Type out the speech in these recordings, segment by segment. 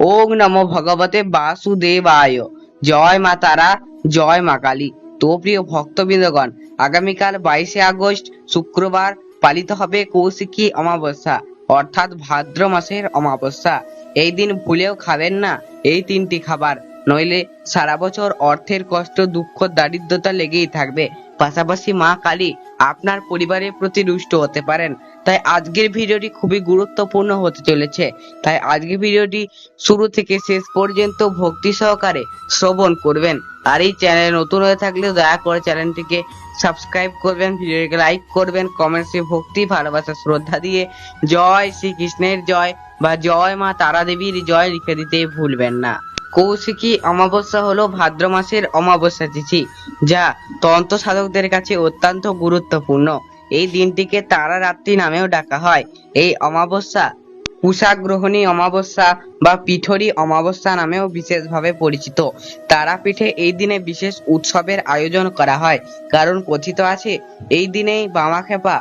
ওং নমো ভগবতে বাসুদেবায়। জয় মা তারা, জয় মা কালী। তো প্রিয় ভক্তবৃন্দগণ, আগামীকাল বাইশে আগস্ট শুক্রবার পালিত হবে কৌশিকী অমাবস্যা, অর্থাৎ ভাদ্র মাসের অমাবস্যা। এই দিন ভুলেও খাবেন না, এই তিনটি খাবার। নইলে সারা বছর অর্থের কষ্ট, দুঃখ, দারিদ্রতা লেগেই থাকবে। পাশাপাশি মা কালী আপনার পরিবারের প্রতি রুষ্ট হতে পারেন। তাই আজকের ভিডিওটি খুবই গুরুত্বপূর্ণ হতে চলেছে। তাই আজকের ভিডিওটি শুরু থেকে শেষ পর্যন্ত ভক্তি সহকারে শ্রবণ করবেন। আর এই চ্যানেল নতুন হয়ে থাকলে দয়া করে চ্যানেলটিকে সাবস্ক্রাইব করবেন, ভিডিওটিকে লাইক করবেন, কমেন্টসে ভক্তি, ভালোবাসা, শ্রদ্ধা দিয়ে জয় শ্রীকৃষ্ণের জয় বা জয় মা তারা দেবীর জয় লিখে দিতে ভুলবেন না। কৌশিকী অমাবস্যা হলো ভাদ্র মাসের অমাবস্যা তিথি, যা তন্ত্র সাধকদের কাছে অত্যন্ত গুরুত্বপূর্ণ। এই দিনটিকে তারা রাত্রি নামেও ডাকা হয়। এই অমাবস্যা কুশাগ্রহণী অমাবস্যা বা পিঠরি অমাবস্যা নামেও বিশেষভাবে পরিচিত। তারাপীঠে এই দিনে বিশেষ উৎসবের আয়োজন করা হয়, কারণ কথিত আছে, এই দিনেই বামাখ্যাপা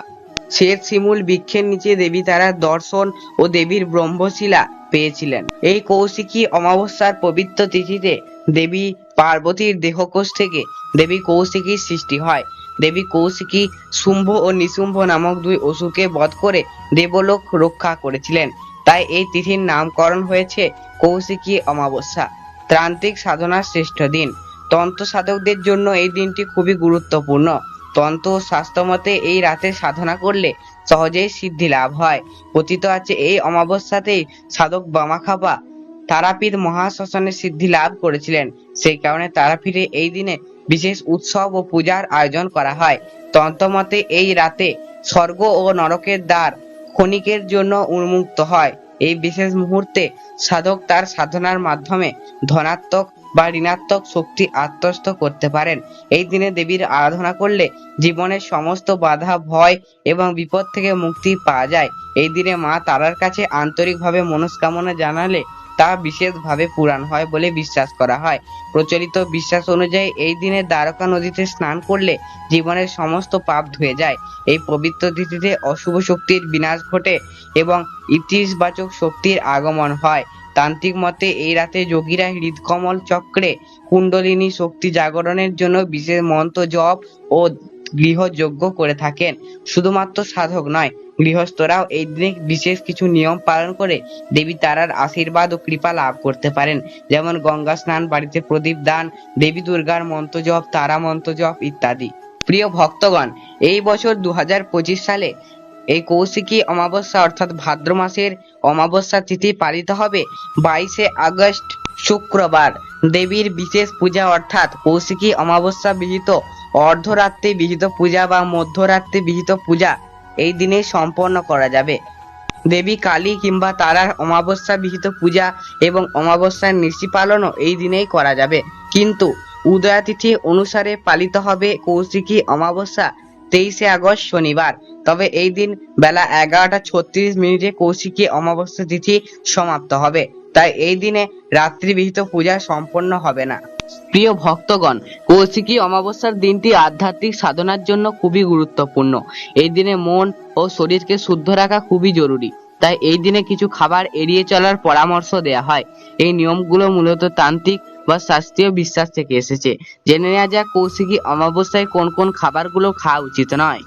শ্বেত শিমুল বৃক্ষের নিচে দেবী তারার দর্শন ও দেবীর ব্রহ্মশিলা পেয়েছিলেন। এই কৌশিকী অমাবস্যার পবিত্র তিথিতে দেবী পার্বতীর দেহকোষ থেকে দেবী কৌশিকীর সৃষ্টি হয়। দেবী কৌশিকী শুম্ভ ও নিশুম্ভ নামক দুই অসুরকে বধ করে দেবলোক রক্ষা করেছিলেন। তাই এই তিথির নামকরণ হয়েছে কৌশিকী অমাবস্যা, ত্রান্তিক সাধনার শ্রেষ্ঠ দিন। তন্ত্র সাধকদের জন্য এই দিনটি খুবই গুরুত্বপূর্ণ। ও স্বাস্থ্যমতে এই রাতে সাধনা করলে সহজেই সিদ্ধি লাভ হয়। কথিত আছে, এই অমাবস্যাতেই সাধক বামাখাপা তারাপীঠ মহাশ্মশানে সিদ্ধি লাভ করেছিলেন। সেই কারণে তারাপীঠে এই দিনে বিশেষ উৎসব ও পূজার আয়োজন করা হয়। তন্ত্রমতে এই রাতে স্বর্গ ও নরকের দ্বার ক্ষণিকের জন্য উন্মুক্ত হয়। এই বিশেষ মুহূর্তে সাধক তার সাধনার মাধ্যমে ধনাত্মক বা ঋণাত্মক শক্তি আত্মস্থ করতে পারেন। এই দিনে দেবীর আরাধনা করলে জীবনের সমস্ত বাধা, ভয় এবং বিপদ থেকে মুক্তি পাওয়া যায়। এই দিনে মা তারার কাছে আন্তরিকভাবে মনস্কামনা জানালে তা বিশেষভাবে পূরণ হয় বলে বিশ্বাস করা হয়। প্রচলিত বিশ্বাস অনুযায়ী এই দিনে দ্বারকা নদীতে স্নান করলে জীবনের সমস্ত পাপ ধুয়ে যায়। এই পবিত্র তিথিতে অশুভ শক্তির বিনাশ ঘটে এবং ইতিবাচক শক্তির আগমন হয়। তান্ত্রিক মতে এই রাতে যোগীরা হৃদকমল চক্রে কুণ্ডলিনী শক্তি জাগরণের জন্য বিশেষ মন্ত্র জপ ও গৃহযজ্ঞ করে থাকেন। শুধুমাত্র সাধক নয়, গৃহস্থরাও এই দিনে বিশেষ কিছু নিয়ম পালন করে দেবী তারার আশীর্বাদ ও কৃপা লাভ করতে পারেন। যেমন গঙ্গা স্নান, বাড়িতে প্রদীপ দান, দেবী দুর্গার মন্ত্র জপ, তারা মন্ত্র জপ ইত্যাদি। প্রিয় ভক্তগণ, এই বছর দু হাজার পঁচিশ সালে এই কৌশিকী অমাবস্যা অর্থাৎ ভাদ্র মাসের অমাবস্যা তিথি পালিত হবে বাইশে আগস্ট শুক্রবার। দেবীর বিশেষ পূজা অর্থাৎ কৌশিকী অমাবস্যা বিহিত অর্ধরাত্রি বিহিত পূজা বা মধ্যরাত্রি বিহিত পূজা এই দিনে সম্পন্ন করা যাবে। দেবী কালী কিংবা তারার অমাবস্যা বিহিত পূজা এবং অমাবস্যার নিশি পালনও এই দিনেই করা যাবে। কিন্তু উদয়াতিথি অনুসারে পালিত হবে কৌশিকী অমাবস্যা তেইশে আগস্ট শনিবার। তবে এই দিন বেলা এগারোটা ছত্রিশ মিনিটে কৌশিকী অমাবস্যা তিথি সমাপ্ত হবে। তাই এই দিনে রাত্রিবিহিত পূজা সম্পন্ন হবে না। প্রিয় ভক্তগণ, কৌশিকী অমাবস্যার দিনটি আধ্যাত্মিক সাধনার জন্য খুবই গুরুত্বপূর্ণ। এই দিনে মন ও শরীরকে শুদ্ধ রাখা খুবই জরুরি। তাই এই দিনে কিছু খাবার এড়িয়ে চলার পরামর্শ দেয়া হয়। এই নিয়মগুলো মূলত তান্ত্রিক বা শাস্ত্রীয় বিশ্বাস থেকে এসেছে। জেনে নেওয়া যাক কৌশিকী অমাবস্যায় কোন কোন খাবারগুলো খাওয়া উচিত নয়।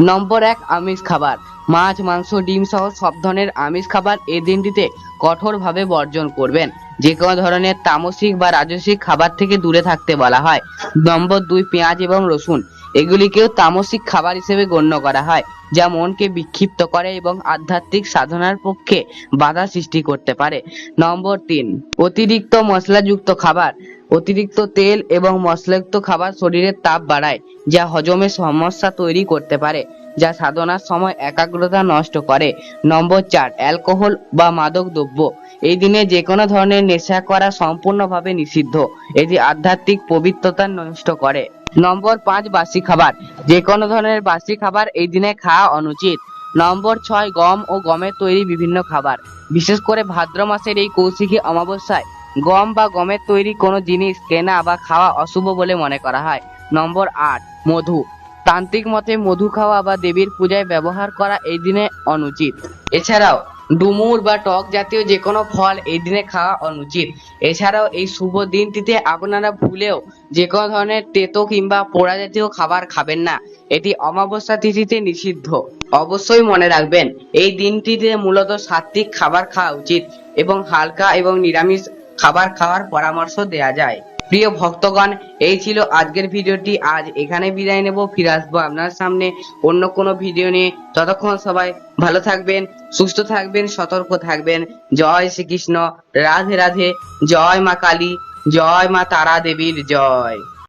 নম্বর এক, আমিষ খাবার। মাছ, মাংস, ডিম সহ সব ধরনের আমিষ খাবার এই দিনটিতে কঠোরভাবে বর্জন করবেন। যে কোনো ধরনের তামসিক বা রাজসিক খাবার থেকে দূরে থাকতে বলা হয়। নম্বর দুই, পেঁয়াজ এবং রসুন। এগুলিকেও তামসিক খাবার হিসেবে গণ্য করা হয়, যা মনকে বিক্ষিপ্ত করে এবং আধ্যাত্মিক সাধনার পক্ষে বাধা সৃষ্টি করতে পারে। নম্বর তিন, অতিরিক্ত মশলাযুক্ত খাবার। অতিরিক্ত তেল এবং মশলাযুক্ত খাবার শরীরের তাপ বাড়ায়, যা হজমের সমস্যা তৈরি করতে পারে। যা সাধনার সময় একাগ্রতা নষ্ট করে। নম্বর চার, অ্যালকোহল বা মাদক দ্রব্য। এই দিনে যে কোনো ধরনের নেশা করা সম্পূর্ণভাবে নিষিদ্ধ। এটি আধ্যাত্মিক পবিত্রতা নষ্ট করে। নম্বর পাঁচ, বাসি খাবার। যে কোনো ধরনের বাসি খাবার এই দিনে খাওয়া অনুচিত। নম্বর ছয়, গম ও গমের তৈরি বিভিন্ন খাবার। বিশেষ করে ভাদ্র মাসের এই কৌশিকী অমাবস্যায় গম বা গমের তৈরি কোনো জিনিস কেনা বা খাওয়া অশুভ বলে মনে করা হয়। নম্বর আট, মধু। তান্ত্রিক মতে মধু খাওয়া বা দেবীর পূজায় ব্যবহার করা এই দিনে অনুচিত। এছাড়াও ডুমুর বা টক জাতীয় যে কোনো ফল এই দিনে খাওয়া অনুচিত। এছাড়াও এই শুভ দিনটিতে আপনারা ভুলেও যে কোনো ধরনের তেতো কিংবা পোড়া জাতীয় খাবার খাবেন না। এটি অমাবস্যা তিথিতে নিষিদ্ধ। অবশ্যই মনে রাখবেন, এই দিনটিতে মূলত সাত্বিক খাবার খাওয়া উচিত এবং হালকা এবং নিরামিষ খাবার খাওয়ার পরামর্শ দেয়া যায়। প্রিয় ভক্তগণ, এই ছিল আজকের ভিডিওটি। আজ এখানে বিদায় নেব, ফিরে আসব আপনার সামনে অন্য কোনো ভিডিও নিয়ে। ততক্ষণ সবাই ভালো থাকবেন, সুস্থ থাকবেন, সতর্ক থাকবেন। জয় শ্রীকৃষ্ণ, রাধে রাধে, জয় মা কালী, জয় মা তারা দেবীর জয়।